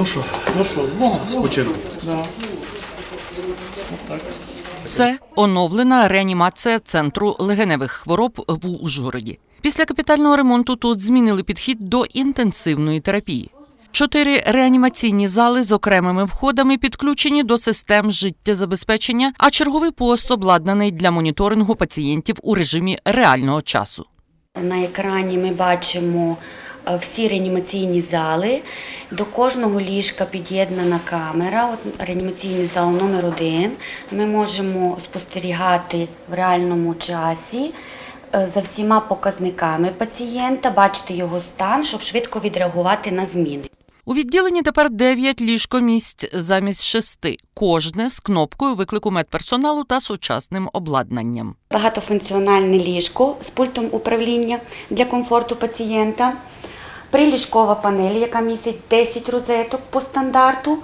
Ну що, ну що, з Богом спочинок. Да. Це оновлена реанімація центру легеневих хвороб в Ужгороді. Після капітального ремонту тут змінили підхід до інтенсивної терапії. Чотири реанімаційні зали з окремими входами підключені до систем життєзабезпечення, а черговий пост обладнаний для моніторингу пацієнтів у режимі реального часу. На екрані ми бачимо всі реанімаційні зали. До кожного ліжка під'єднана камера. От реанімаційний зал номер один. Ми можемо спостерігати в реальному часі е, за всіма показниками пацієнта, бачити його стан, щоб швидко відреагувати на зміни. У відділенні тепер 9 ліжкомісць замість шести, кожне з кнопкою виклику медперсоналу та сучасним обладнанням. Багатофункціональне ліжко з пультом управління для комфорту пацієнта, приліжкова панель, яка містить 10 розеток по стандарту,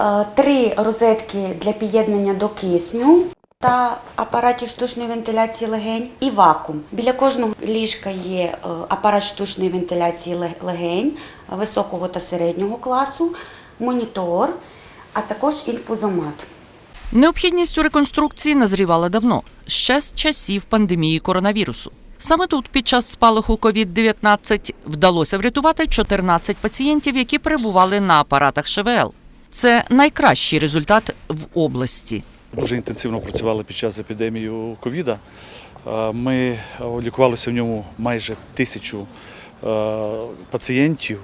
е, три розетки для під'єднання до кисню та апаратів штучної вентиляції легень і вакуум. Біля кожного ліжка є е, апарат штучної вентиляції легень високого та середнього класу, монітор, а також інфузомат. Необхідність у реконструкції назрівала давно, ще з часів пандемії коронавірусу. Саме тут, під час спалаху COVID-19, вдалося врятувати 14 пацієнтів, які перебували на апаратах ШВЛ. Це найкращий результат в області. Дуже інтенсивно працювали під час епідемії ковіда. Е, Ми е, лікувалися в ньому майже тисячу пацієнтів.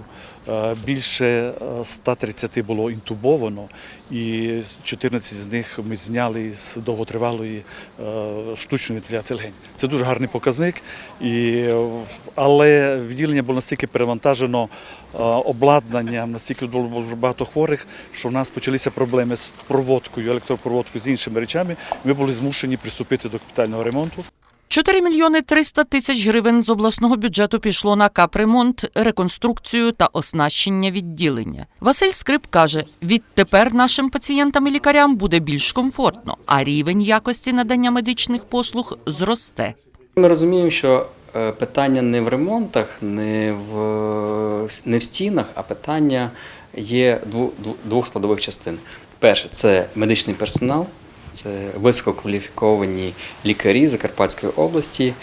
Е, Більше е, 130 було інтубовано, і 14 з них ми зняли з довготривалої е, штучної вентиляції легень. Це дуже гарний показник, і, е, але відділення було настільки перевантажено е, обладнанням, настільки було багато хворих, що в нас почалися проблеми з проводкою, електропроводкою, з іншими речами. Ми були змушені приступити до капітального ремонту. 4 мільйони 300 тисяч гривень з обласного бюджету пішло на капремонт, реконструкцію та оснащення відділення. Василь Скрип каже: відтепер нашим пацієнтам і лікарям буде більш комфортно, а рівень якості надання медичних послуг зросте. Ми розуміємо, що е, питання не в ремонтах, не в, не в стінах, а питання є двох складових частин. Перше це медичний персонал, це висококваліфіковані лікарі Закарпатської області,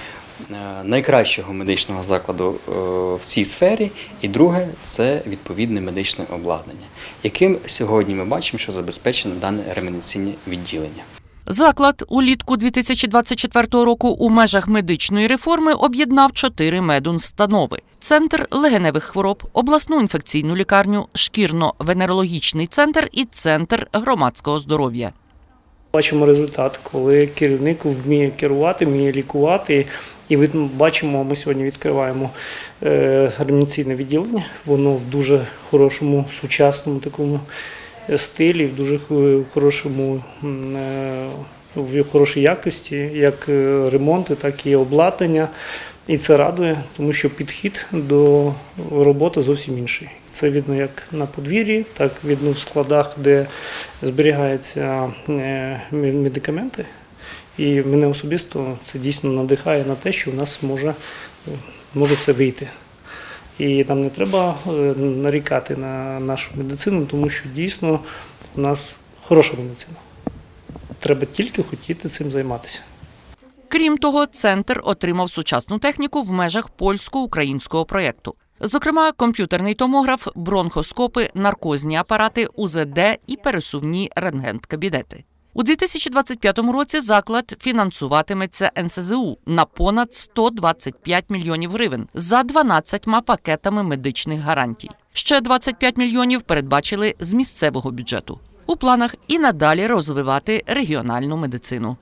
е, найкращого медичного закладу е, в цій сфері. І друге це відповідне медичне обладнання, яким сьогодні ми бачимо, що забезпечено дане реанімаційне відділення. Заклад улітку 2024 року у межах медичної реформи об'єднав чотири медунстанови: центр легеневих хвороб, обласну інфекційну лікарню, шкірно-венерологічний центр і центр громадського здоров'я. Бачимо результат, коли керівник вміє керувати, вміє лікувати. І від- бачимо, ми сьогодні відкриваємо е, реанімаційне відділення. Воно в дуже хорошому, сучасному такому е, стилі, в дуже хорошому, е, в хорошій якості, як е, ремонти, так і обладнання. І це радує, тому що підхід до роботи зовсім інший. Це видно як на подвір'ї, так видно в складах, де зберігаються е, медикаменти. І мене особисто це дійсно надихає на те, що в нас може, може все вийти. І нам не треба е, нарікати на нашу медицину, тому що дійсно в нас хороша медицина. Треба тільки хотіти цим займатися. Крім того, центр отримав сучасну техніку в межах польсько-українського проєкту. Зокрема, комп'ютерний томограф, бронхоскопи, наркозні апарати, УЗД і пересувні рентген-кабінети. У 2025 році заклад фінансуватиметься НСЗУ на понад 125 мільйонів гривень за 12 пакетами медичних гарантій. Ще 25 мільйонів передбачили з місцевого бюджету. У планах і надалі розвивати регіональну медицину.